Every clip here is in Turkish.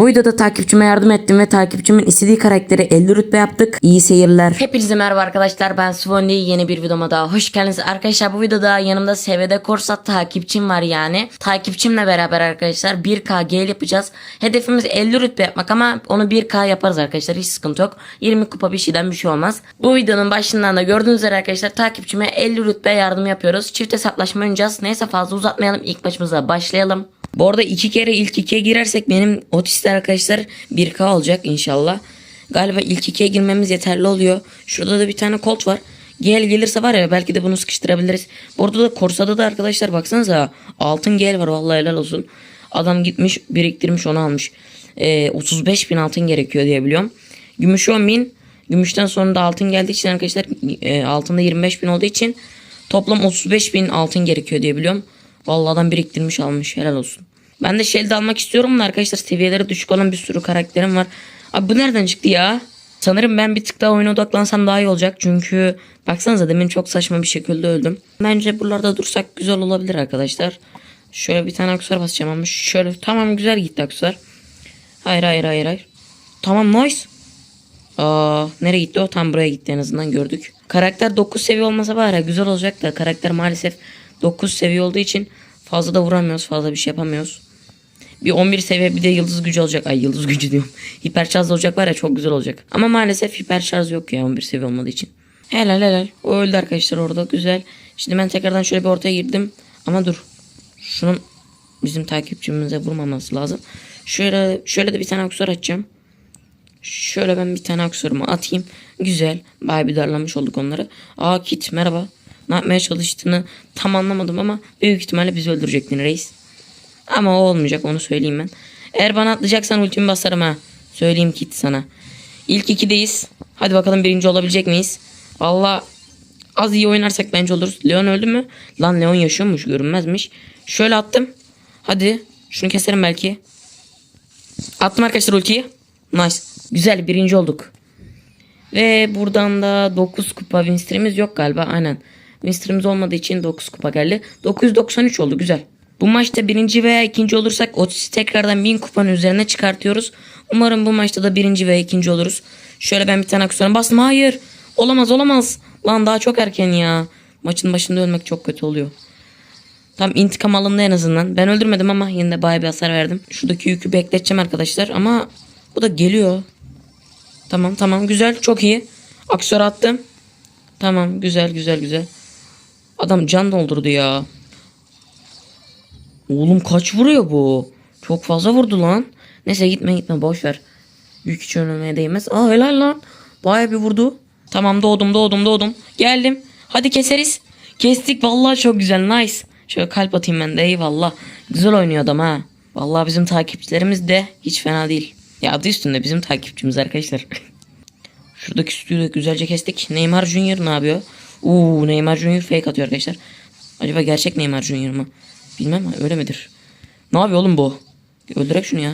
Bu videoda takipçime yardım ettim ve takipçimin istediği karakteri 50 rütbe yaptık. İyi seyirler. Hepinize merhaba arkadaşlar ben Svonli yeni bir videoma daha hoş geldiniz. Arkadaşlar bu videoda yanımda Sevede Korsat takipçim var yani. Takipçimle beraber arkadaşlar 1K gel yapacağız. Hedefimiz 50 rütbe yapmak ama onu 1K yaparız arkadaşlar hiç sıkıntı yok. 20 kupa bir şeyden bir şey olmaz. Bu videonun başından da gördüğünüz üzere arkadaşlar takipçime 50 rütbe yardım yapıyoruz. Çift hesaplaşma oynayacağız. Neyse fazla uzatmayalım ilk başımıza başlayalım. Bu arada iki kere ilk ikiye girersek benim otistler arkadaşlar 1K olacak inşallah. Galiba ilk ikiye girmemiz yeterli oluyor. Şurada da bir tane kolt var. Gel gelirse var ya belki de bunu sıkıştırabiliriz. Bu arada da Korsa'da da arkadaşlar baksanıza altın gel var vallahi helal olsun. Adam gitmiş biriktirmiş onu almış. Ee, 35 bin altın gerekiyor diye biliyorum. Gümüş 10 bin. Gümüşten sonra da altın geldiği için arkadaşlar e, altında 25 bin olduğu için toplam 35 bin altın gerekiyor diye biliyorum. Vallahi adam biriktirmiş almış helal olsun. Ben de Shell'de almak istiyorum da arkadaşlar seviyeleri düşük olan bir sürü karakterim var. Abi bu nereden çıktı ya? Sanırım ben bir tık daha oyuna odaklansam daha iyi olacak. Çünkü baksanıza demin çok saçma bir şekilde öldüm. Bence buralarda dursak güzel olabilir arkadaşlar. Şöyle bir tane aksesuar basacağım ama şöyle tamam güzel gitti aksesuar. Hayır hayır hayır hayır. Tamam nice. Aa, nereye gitti o? Tam buraya gitti en azından gördük. Karakter 9 seviye olmasa ya güzel olacak da karakter maalesef 9 seviye olduğu için fazla da vuramıyoruz. Fazla bir şey yapamıyoruz. Bir 11 seviye bir de yıldız gücü olacak. Ay yıldız gücü diyorum. Hiper şarj olacak var ya çok güzel olacak. Ama maalesef hiper şarj yok ya 11 seviye olmadığı için. Helal helal. O öldü arkadaşlar orada güzel. Şimdi ben tekrardan şöyle bir ortaya girdim. Ama dur. Şunun bizim takipçimize vurmaması lazım. Şöyle şöyle de bir tane aksesuar açacağım. Şöyle ben bir tane aksesuarımı atayım. Güzel. Bayağı bir darlamış olduk onları. Aa Kit merhaba. Ne yapmaya çalıştığını tam anlamadım ama büyük ihtimalle bizi öldürecektin reis. Ama o olmayacak onu söyleyeyim ben. Eğer bana atlayacaksan ultimi basarım ha. Söyleyeyim Kit sana. İlk ikideyiz. Hadi bakalım birinci olabilecek miyiz? Valla az iyi oynarsak bence oluruz. Leon öldü mü? Lan Leon yaşıyormuş görünmezmiş. Şöyle attım. Hadi şunu keserim belki. Attım arkadaşlar ultiyi. Nice. Güzel birinci olduk. Ve buradan da 9 kupa winstream'imiz yok galiba. Aynen. Winstream'imiz olmadığı için 9 kupa geldi. 993 oldu güzel. Bu maçta birinci veya ikinci olursak Otis'i tekrardan 1000 kupanın üzerine çıkartıyoruz. Umarım bu maçta da birinci veya ikinci oluruz. Şöyle ben bir tane aksesuarım bastım. Hayır. Olamaz olamaz. Lan daha çok erken ya. Maçın başında ölmek çok kötü oluyor. Tam intikam alındı en azından. Ben öldürmedim ama yine de bayağı bir hasar verdim. Şuradaki yükü bekleteceğim arkadaşlar ama bu da geliyor. Tamam tamam güzel çok iyi. Aksiyonu attım. Tamam güzel güzel güzel. Adam can doldurdu ya. Oğlum kaç vuruyor bu? Çok fazla vurdu lan. Neyse gitme gitme boş ver. Yük hiç ölmeye değmez. Aa helal lan. Baya bir vurdu. Tamam doğdum doğdum doğdum. Geldim. Hadi keseriz. Kestik vallahi çok güzel nice. Şöyle kalp atayım ben de eyvallah. Güzel oynuyor adam ha. Vallahi bizim takipçilerimiz de hiç fena değil. Ya adı üstünde bizim takipçimiz arkadaşlar. Şuradaki stüdyoyu güzelce kestik. Neymar Junior ne yapıyor? Uuu Neymar Junior fake atıyor arkadaşlar. Acaba gerçek Neymar Junior mu? Bilmem öyle midir? Ne yapıyor oğlum bu? Öldürek şunu ya.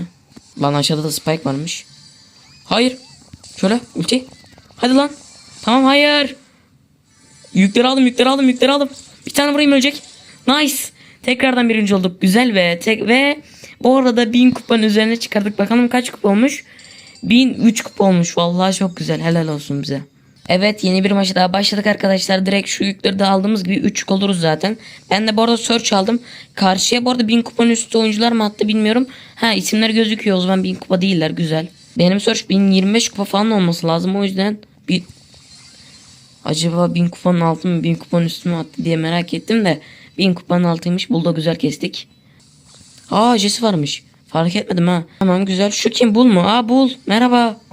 Lan aşağıda da spike varmış. Hayır. Şöyle ulti. Hadi lan. Tamam hayır. Yükleri aldım yükleri aldım yükleri aldım. Bir tane vurayım ölecek. Nice. Tekrardan birinci olduk. Güzel ve tek ve bu arada 1000 kupanın üzerine çıkardık. Bakalım kaç kupa olmuş? 1003 kupa olmuş. Vallahi çok güzel. Helal olsun bize. Evet yeni bir maça daha başladık arkadaşlar. Direkt şu yükleri de aldığımız gibi 3 oluruz zaten. Ben de bu arada search aldım. Karşıya bu arada 1000 kupanın üstü oyuncular mı attı bilmiyorum. Ha isimler gözüküyor o zaman 1000 kupa değiller güzel. Benim search 1025 kupa falan olması lazım o yüzden bir Acaba 1000 kupanın altı mı 1000 kupanın üstü mü attı diye merak ettim de 1000 kupanın altıymış. Bulda güzel kestik. Aa Jesse varmış. Fark etmedim ha. Tamam güzel. Şu kim bul mu? Aa bul. Merhaba.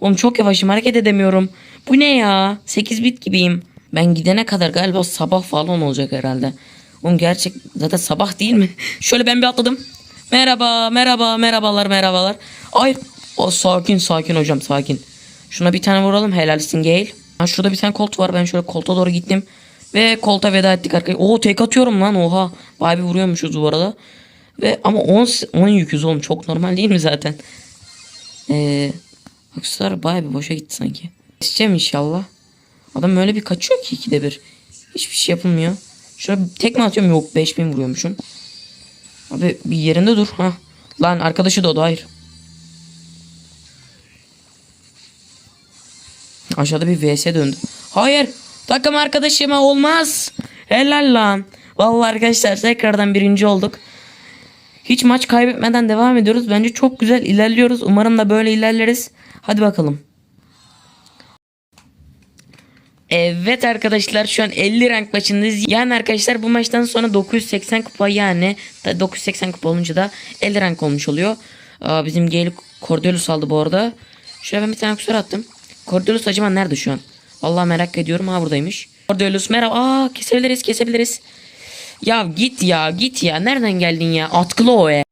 Oğlum çok yavaşım hareket edemiyorum. Bu ne ya? 8 bit gibiyim. Ben gidene kadar galiba sabah falan olacak herhalde. Oğlum gerçek zaten sabah değil mi? Şöyle ben bir atladım. Merhaba merhaba merhabalar merhabalar. Ay o sakin sakin hocam sakin. Şuna bir tane vuralım helalsin Gale. Ha şurada bir tane kolt var ben şöyle kolta doğru gittim. Ve kolta veda ettik arkadaşlar. Oo tek atıyorum lan oha. Bayağı bir vuruyormuşuz bu arada. Ve ama 10 10 yüküz oğlum çok normal değil mi zaten? Eee Aksesuar baya bir boşa gitti sanki. Keseceğim inşallah. Adam öyle bir kaçıyor ki ikide bir. Hiçbir şey yapılmıyor. Şöyle tekme atıyorum. Yok 5000 vuruyormuşum. Abi bir yerinde dur. ha. Lan arkadaşı da o da hayır. Aşağıda bir vs döndü. Hayır. Takım arkadaşıma olmaz. Helal lan. Vallahi arkadaşlar tekrardan birinci olduk. Hiç maç kaybetmeden devam ediyoruz. Bence çok güzel ilerliyoruz. Umarım da böyle ilerleriz. Hadi bakalım. Evet arkadaşlar şu an 50 rank maçındayız. Yani arkadaşlar bu maçtan sonra 980 kupa yani da 980 kupa olunca da 50 rank olmuş oluyor. Aa, bizim Gale Cordelius aldı bu arada. Şöyle ben bir tane aksör attım. Cordelius acaba nerede şu an? Vallahi merak ediyorum. Ha buradaymış. Cordelius merhaba. Aa kesebiliriz kesebiliriz. Ya git ya git ya. Nereden geldin ya? Atkılı o e.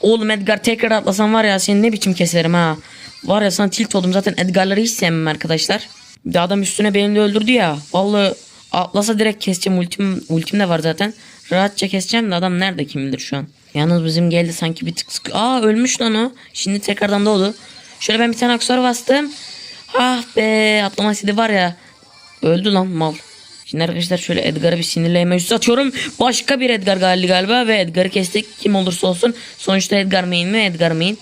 Oğlum Edgar tekrar atlasan var ya seni ne biçim keserim ha. Var ya sana tilt oldum zaten Edgar'ları hiç sevmem arkadaşlar. Bir adam üstüne beni de öldürdü ya. Vallahi atlasa direkt keseceğim ultim, ultim de var zaten. Rahatça keseceğim de adam nerede kim bilir şu an. Yalnız bizim geldi sanki bir tık sık. Aa ölmüş lan o. Şimdi tekrardan doğdu. Şöyle ben bir tane aksesuar bastım. Ah be atlama istedi var ya. Öldü lan mal. Şimdi arkadaşlar şöyle Edgar'a bir sinirli emoji atıyorum. Başka bir Edgar geldi galiba ve Edgar'ı kestik. Kim olursa olsun. Sonuçta Edgar main mi Edgar main.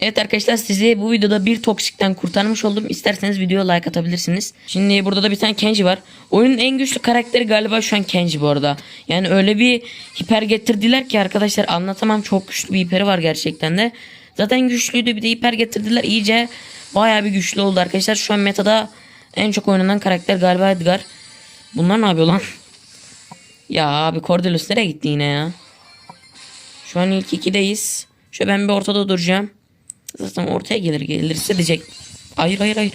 Evet arkadaşlar sizi bu videoda bir toksikten kurtarmış oldum. İsterseniz videoya like atabilirsiniz. Şimdi burada da bir tane Kenji var. Oyunun en güçlü karakteri galiba şu an Kenji bu arada. Yani öyle bir hiper getirdiler ki arkadaşlar anlatamam. Çok güçlü bir hiperi var gerçekten de. Zaten güçlüydü bir de hiper getirdiler. iyice bayağı bir güçlü oldu arkadaşlar. Şu an metada en çok oynanan karakter galiba Edgar. Bunlar ne yapıyor lan? Ya abi Cordelius nereye gitti yine ya? Şu an ilk ikideyiz. Şöyle ben bir ortada duracağım. Zaten ortaya gelir gelirse diyecek. Hayır hayır hayır.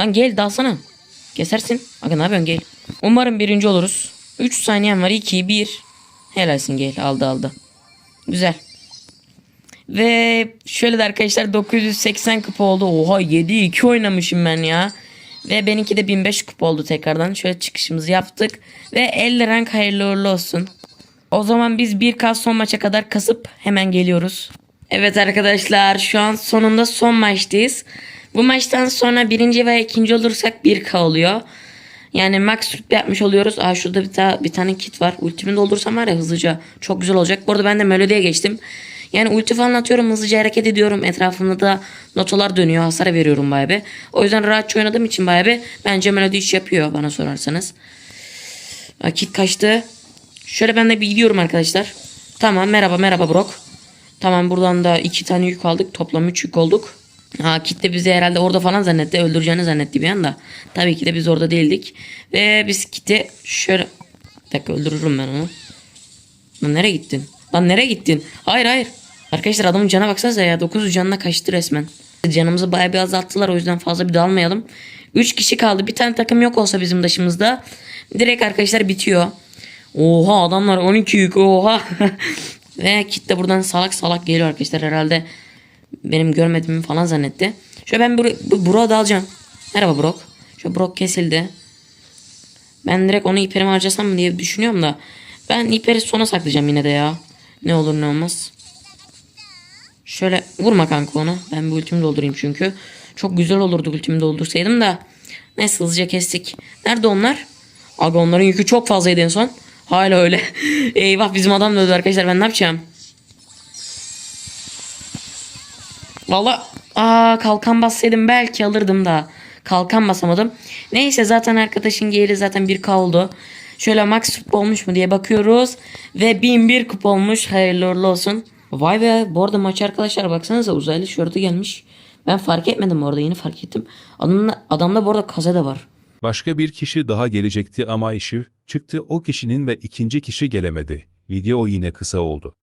Lan gel dalsana. Kesersin. Aga ne yapıyorsun gel. Umarım birinci oluruz. 3 saniyen var. 2 1. Helalsin gel. Aldı aldı. Güzel. Ve şöyle de arkadaşlar 980 kupa oldu. Oha 7 2 oynamışım ben ya. Ve benimki de 1005 kupa oldu tekrardan. Şöyle çıkışımızı yaptık. Ve 50 rank hayırlı uğurlu olsun. O zaman biz 1K son maça kadar kasıp hemen geliyoruz. Evet arkadaşlar şu an sonunda son maçtayız. Bu maçtan sonra birinci veya ikinci olursak 1K oluyor. Yani max rütbe yapmış oluyoruz. Aa şurada bir, ta bir tane kit var. Ultimi doldursam var ya hızlıca. Çok güzel olacak. Bu arada ben de melodiye geçtim. Yani ulti falan atıyorum hızlıca hareket ediyorum. Etrafımda da notalar dönüyor. Hasar veriyorum bayağı bir. O yüzden rahatça oynadığım için bayağı bir bence melodi iş yapıyor bana sorarsanız. Aa, kit kaçtı. Şöyle ben de bir gidiyorum arkadaşlar. Tamam merhaba merhaba Brock. Tamam buradan da iki tane yük aldık. Toplam üç yük olduk. Ha kitle bizi herhalde orada falan zannetti. Öldüreceğini zannetti bir anda. Tabii ki de biz orada değildik. Ve biz kiti şöyle... Bir dakika öldürürüm ben onu. Lan nereye gittin? Lan nereye gittin? Hayır hayır. Arkadaşlar adamın cana baksanıza ya. 9 canına kaçtı resmen. Canımızı bayağı bir azalttılar. O yüzden fazla bir dalmayalım. 3 kişi kaldı. Bir tane takım yok olsa bizim dışımızda. Direkt arkadaşlar bitiyor. Oha adamlar 12 yük oha. Ve kitle buradan salak salak geliyor arkadaşlar herhalde. Benim görmediğimi falan zannetti. Şöyle ben bur bu Brock'u da alacağım. Merhaba Brock. Şu Brock kesildi. Ben direkt onu hiperime harcasam mı diye düşünüyorum da. Ben hiperi sona saklayacağım yine de ya. Ne olur ne olmaz. Şöyle vurma kanka onu. Ben bir ultimi doldurayım çünkü. Çok güzel olurdu ultimi doldursaydım da. Neyse hızlıca kestik. Nerede onlar? Aga onların yükü çok fazlaydı en son. Hala öyle. Eyvah bizim adam da öldü arkadaşlar ben ne yapacağım? Valla aa kalkan bassaydım belki alırdım da. Kalkan basamadım. Neyse zaten arkadaşın geri zaten 1K oldu. Şöyle max kupa olmuş mu diye bakıyoruz. Ve 1001 kupa olmuş. Hayırlı uğurlu olsun. Vay be bu arada maç arkadaşlar baksanıza uzaylı şortu gelmiş. Ben fark etmedim orada yeni fark ettim. Adamda, adamda bu arada kaza da var. Başka bir kişi daha gelecekti ama işi çıktı o kişinin ve ikinci kişi gelemedi. Video yine kısa oldu.